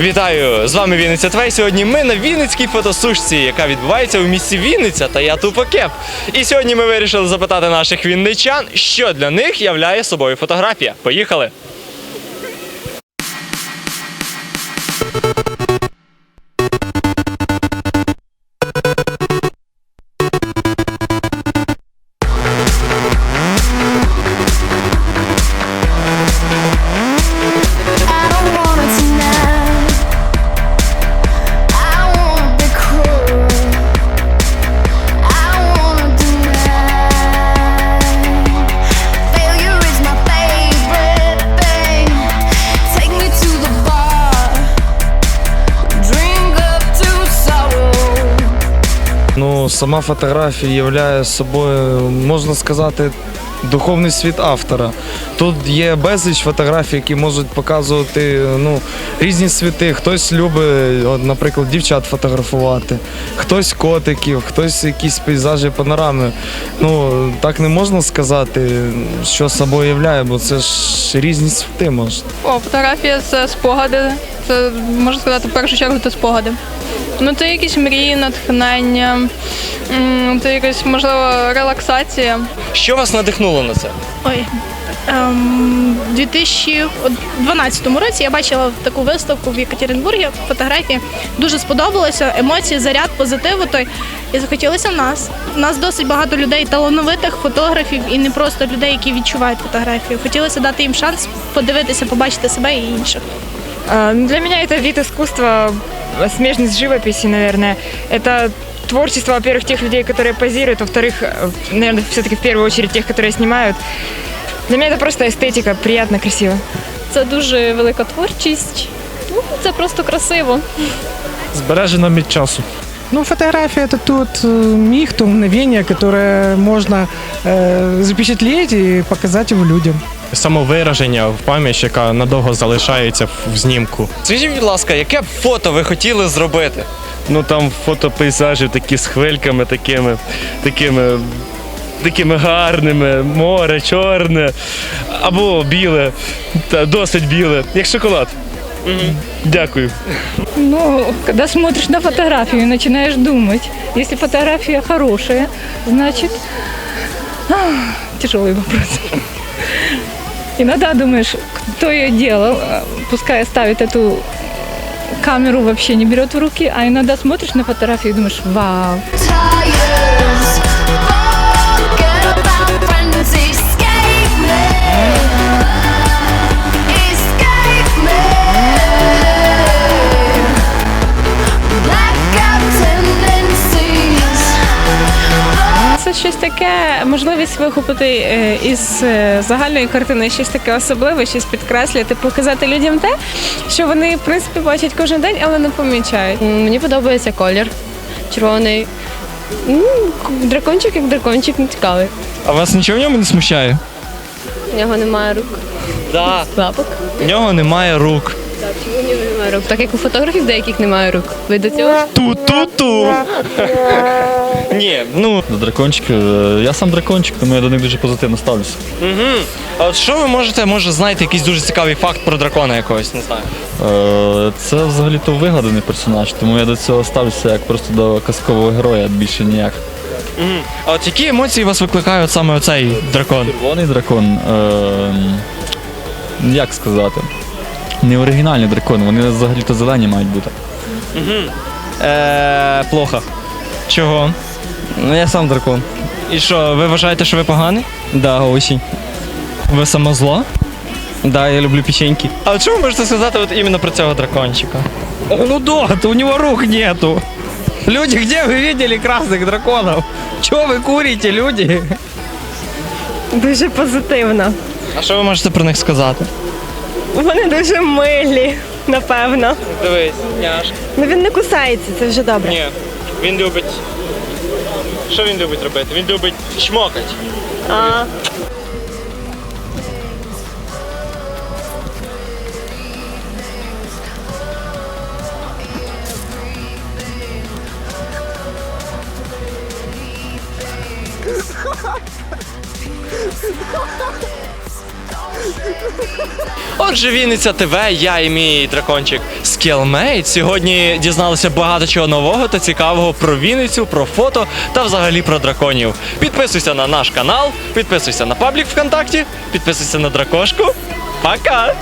Вітаю! З вами Вінниця Твей. Сьогодні ми на Вінницькій фотосушці, яка відбувається у місті Вінниця, та я тупо кеп. І сьогодні ми вирішили запитати наших вінничан, що для них являє собою фотографія. Поїхали! Сама фотографія являє собою, можна сказати, духовний світ автора. Тут є безліч фотографій, які можуть показувати ну, різні світи. Хтось любить, от, наприклад, дівчат фотографувати, хтось котиків, хтось якісь пейзажі, панорами. Ну, так не можна сказати, що собою являє, бо це ж різні світи можна. О, фотографія це спогади. Це можна сказати, в першу чергу це спогади. Ну, це якісь мрії, натхнення, це якась можливо релаксація. Що вас надихнуло на це? Ой. Ем, У 2012 році я бачила таку виставку в Єкатеринбургі, фотографії. Дуже сподобалося, емоції, заряд, позитиву той. І захотілося в нас. У нас досить багато людей, талановитих фотографів і не просто людей, які відчувають фотографію. Хотілося дати їм шанс подивитися, побачити себе і інших. А, ну, Для меня это вид искусства, э, смежный с живописью, наверное. Это творчество, во-первых, тех людей, которые позируют, во-вторых, наверное, все-таки в первую очередь тех, которые снимают. Для меня это просто эстетика, приятно, красиво. Це дуже велика творчість. Ну, це просто красиво. Збережено від часу. Ну, фотография это тот э, миг, то мгновение, которое можно э, запечатлеть и показать его людям. Самовираження в пам'ять, яка надовго залишається в- в знімку. Скажіть, будь ласка, яке б фото ви хотіли зробити? Ну там фото пейзажів такі з хвильками, такими, такими, такими гарними, море, чорне, або біле, та досить біле, як шоколад. Дякую. Ну, когда смотришь на фотографию, начинаешь думать. Если фотография хорошая, значит... ах, Тяжелый вопрос. Иногда думаешь, кто ее делал, пускай оставит эту камеру вообще не берет в руки, а иногда смотришь на фотографию и думаешь, вау, можливість вихопити е, із е, загальної картини щось таке особливе, щось підкреслити, показати людям те, що вони в принципі бачать кожен день, але не помічають. Мені подобається колір червоний. Дракончик як дракончик не цікавий. А вас нічого в ньому не смущає? У нього немає рук. Да. Лапок. В нього немає рук. Немає рук? Так як у фотографів деяких немає рук. Ви до цього? Ту-ту-ту. Ні, ну До дракончиків. е, Я сам дракончик, тому я до них дуже позитивно ставлюся. Угу. А от що ви можете, може, знаєте якийсь дуже цікавий факт про дракона якогось, не знаю. Е, Це взагалі-то вигаданий персонаж, тому я до цього ставлюся як просто до казкового героя, більше ніяк. Угу. А от які емоції вас викликає от саме оцей дракон? Червоний дракон. е, Як сказати? Не оригінальний дракон, вони взагалі-то зелені мають бути. Е, плохо. Чого? Ну, я сам дракон. І що, ви вважаєте, що ви поганий? Да, очень. Ви самозло? Да, я люблю печеньки. А от що ви можете сказати от іменно про цього дракончика? Ну да, у него рук нету. Люди, где вы видели красных драконов? Чего вы курите, люди? дуже позитивно. А що ви можете про них сказати? Вони дуже милі, напевно. Дивись, няшка. Ну він не кусається, це вже добре. Ні, він любить. Що він любить робити? Він любить чмокати. А, Отже, Вінниця ТВ, я і мій дракончик Скілмейт. Сьогодні дізналися багато чого нового та цікавого про Вінницю, про фото та взагалі про драконів. Підписуйся на наш канал, підписуйся на паблік ВКонтакті, підписуйся на дракошку. Пока!